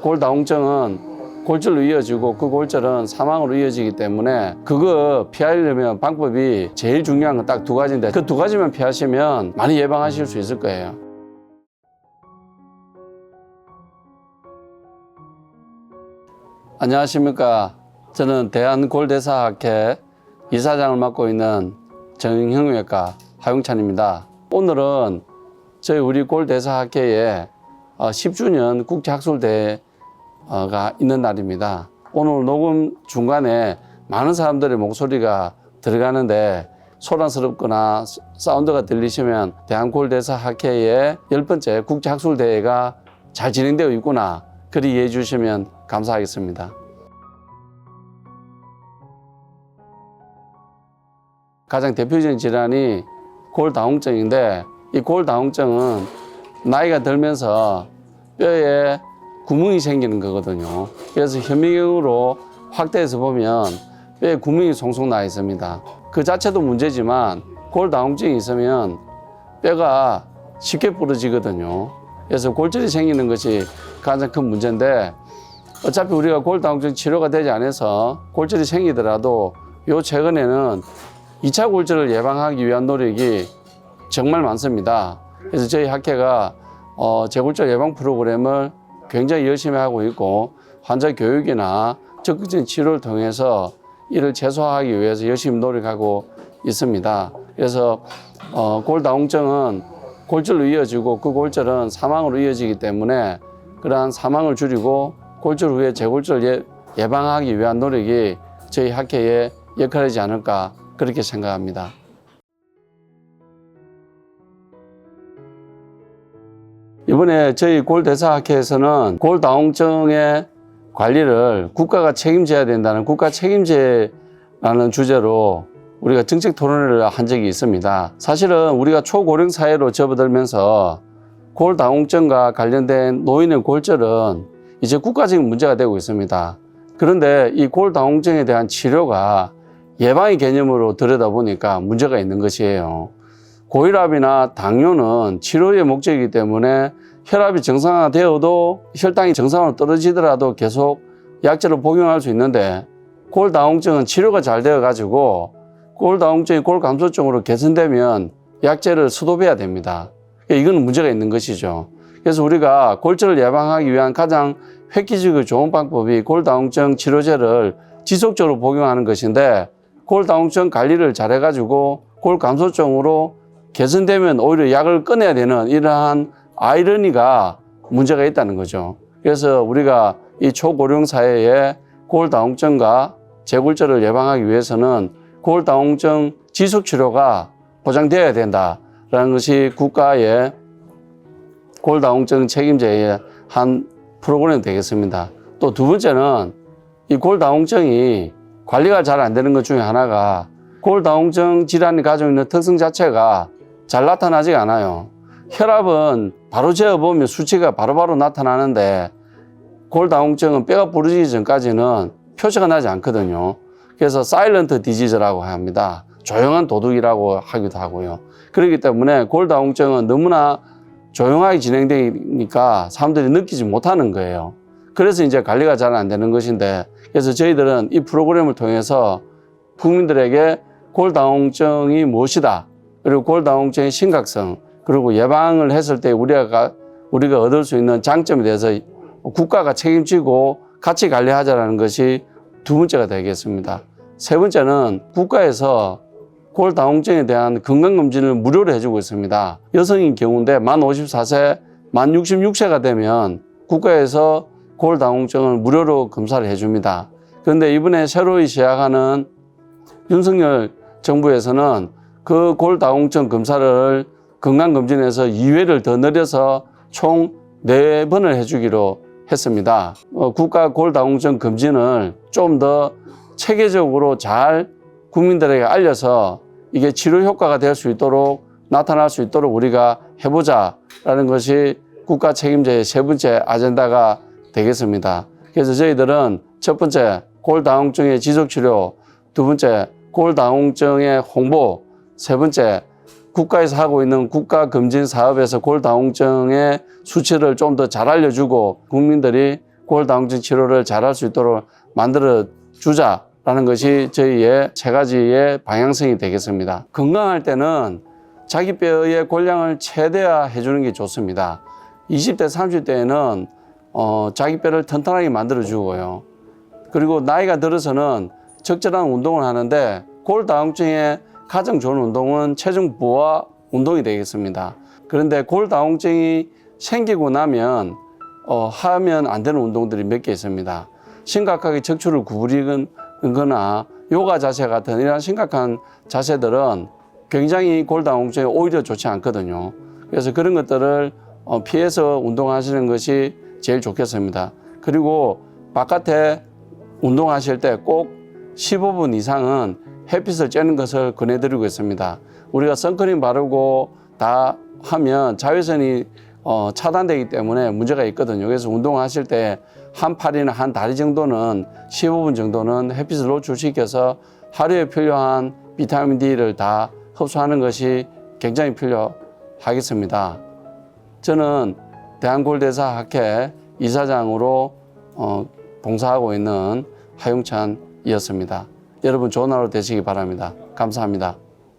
골다공증은 골절로 이어지고 그 골절은 사망으로 이어지기 때문에 그거 피하려면 방법이 제일 중요한 건 딱 두 가지인데 그 두 가지만 피하시면 많이 예방하실 수 있을 거예요. 안녕하십니까. 저는 대한골대사학회 이사장을 맡고 있는 정형외과 하용찬입니다. 오늘은 저희 우리 골대사학회에 어, 10주년 국제학술대회 가 있는 날입니다. 오늘 녹음 중간에 많은 사람들의 목소리가 들어가는데 소란스럽거나 사운드가 들리시면 대한골대사 학회의 열 번째 국제학술대회가 잘 진행되어 있구나 그리 이해해 주시면 감사하겠습니다. 가장 대표적인 질환이 골다공증인데 이 골다공증은 나이가 들면서 뼈에 구멍이 생기는 거거든요. 그래서 현미경으로 확대해서 보면 뼈에 구멍이 송송 나 있습니다. 그 자체도 문제지만 골다공증이 있으면 뼈가 쉽게 부러지거든요. 그래서 골절이 생기는 것이 가장 큰 문제인데 어차피 우리가 골다공증 치료가 되지 않아서 골절이 생기더라도 요 최근에는 2차 골절을 예방하기 위한 노력이 정말 많습니다. 그래서 저희 학회가 어, 재골절 예방 프로그램을 굉장히 열심히 하고 있고 환자 교육이나 적극적인 치료를 통해서 이를 최소화하기 위해서 열심히 노력하고 있습니다. 그래서 어, 골다공증은 골절로 이어지고 그 골절은 사망으로 이어지기 때문에 그러한 사망을 줄이고 골절 후에 재골절 예, 예방하기 위한 노력이 저희 학회의 역할이지 않을까 그렇게 생각합니다. 이번에 저희 골대사학회에서는 골다공증의 관리를 국가가 책임져야 된다는 국가 책임제라는 주제로 우리가 정책 토론회를 한 적이 있습니다. 사실은 우리가 초고령 사회로 접어들면서 골다공증과 관련된 노인의 골절은 이제 국가적인 문제가 되고 있습니다. 그런데 이 골다공증에 대한 치료가 예방의 개념으로 들여다보니까 문제가 있는 것이에요. 고혈압이나 당뇨는 치료의 목적이기 때문에 혈압이 정상화되어도 혈당이 정상으로 떨어지더라도 계속 약제를 복용할 수 있는데 골다공증은 치료가 잘 되어 가지고 골다공증이 골감소증으로 개선되면 약제를 수도해야 됩니다. 이거는 문제가 있는 것이죠. 그래서 우리가 골절을 예방하기 위한 가장 획기적이고 좋은 방법이 골다공증 치료제를 지속적으로 복용하는 것인데 골다공증 관리를 잘해가지고 골감소증으로 개선되면 오히려 약을 끊어야 되는 이러한 아이러니가 문제가 있다는 거죠. 그래서 우리가 이 초고령 사회에 골다공증과 재골절을 예방하기 위해서는 골다공증 지속 치료가 보장되어야 된다라는 것이 국가의 골다공증 책임제의 한 프로그램이 되겠습니다. 또 두 번째는 이 골다공증이 관리가 잘 안 되는 것 중에 하나가 골다공증 질환이 가지고 있는 특성 자체가 잘 나타나지가 않아요. 혈압은 바로 재어보면 수치가 바로 바로 나타나는데 골다공증은 뼈가 부러지기 전까지는 표시가 나지 않거든요. 그래서 사일런트 디지즈라고 합니다. 조용한 도둑이라고 하기도 하고요. 그렇기 때문에 골다공증은 너무나 조용하게 진행되니까 사람들이 느끼지 못하는 거예요. 그래서 이제 관리가 잘 안 되는 것인데 그래서 저희들은 이 프로그램을 통해서 국민들에게 골다공증이 무엇이다. 그리고 골다공증의 심각성, 그리고 예방을 했을 때 우리가, 우리가 얻을 수 있는 장점에 대해서 국가가 책임지고 같이 관리하자라는 것이 두 번째가 되겠습니다. 세 번째는 국가에서 골다공증에 대한 건강검진을 무료로 해주고 있습니다. 여성인 경우인데 만 54세, 만 66세가 되면 국가에서 골다공증을 무료로 검사를 해줍니다. 그런데 이번에 새로이 시작하는 윤석열 정부에서는 그 골다공증 검사를 건강검진에서 2회를 더 늘려서 총 4번을 해주기로 했습니다. 어, 국가 골다공증 검진을 좀 더 체계적으로 잘 국민들에게 알려서 이게 치료 효과가 될 수 있도록 나타날 수 있도록 우리가 해보자라는 것이 국가 책임제의 세 번째 아젠다가 되겠습니다. 그래서 저희들은 첫 번째 골다공증의 지속치료, 두 번째 골다공증의 홍보, 세 번째 국가에서 하고 있는 국가 검진 사업에서 골다공증의 수치를 좀 더 잘 알려주고 국민들이 골다공증 치료를 잘 할 수 있도록 만들어 주자라는 것이 저희의 세 가지의 방향성이 되겠습니다. 건강할 때는 자기 뼈의 골량을 최대화 해 주는 게 좋습니다. 20대, 30대에는 어, 자기 뼈를 튼튼하게 만들어 주고요. 그리고 나이가 들어서는 적절한 운동을 하는데 골다공증에 가장 좋은 운동은 체중 부하 운동이 되겠습니다. 그런데 골다공증이 생기고 나면 어, 하면 안 되는 운동들이 몇 개 있습니다. 심각하게 척추를 구부리거나 요가 자세 같은 이런 심각한 자세들은 굉장히 골다공증에 오히려 좋지 않거든요. 그래서 그런 것들을 어, 피해서 운동하시는 것이 제일 좋겠습니다. 그리고 바깥에 운동하실 때 꼭 15분 이상은 햇빛을 쬐는 것을 권해드리고 있습니다. 우리가 선크림 바르고 다 하면 자외선이 어, 차단되기 때문에 문제가 있거든요. 그래서 운동하실 때 한 팔이나 한 다리 정도는 15분 정도는 햇빛을 노출시켜서 하루에 필요한 비타민 D를 다 흡수하는 것이 굉장히 필요하겠습니다. 저는 대한골대사 학회 이사장으로 어, 봉사하고 있는 하용찬이었습니다. 여러분 좋은 하루 되시기 바랍니다. 감사합니다.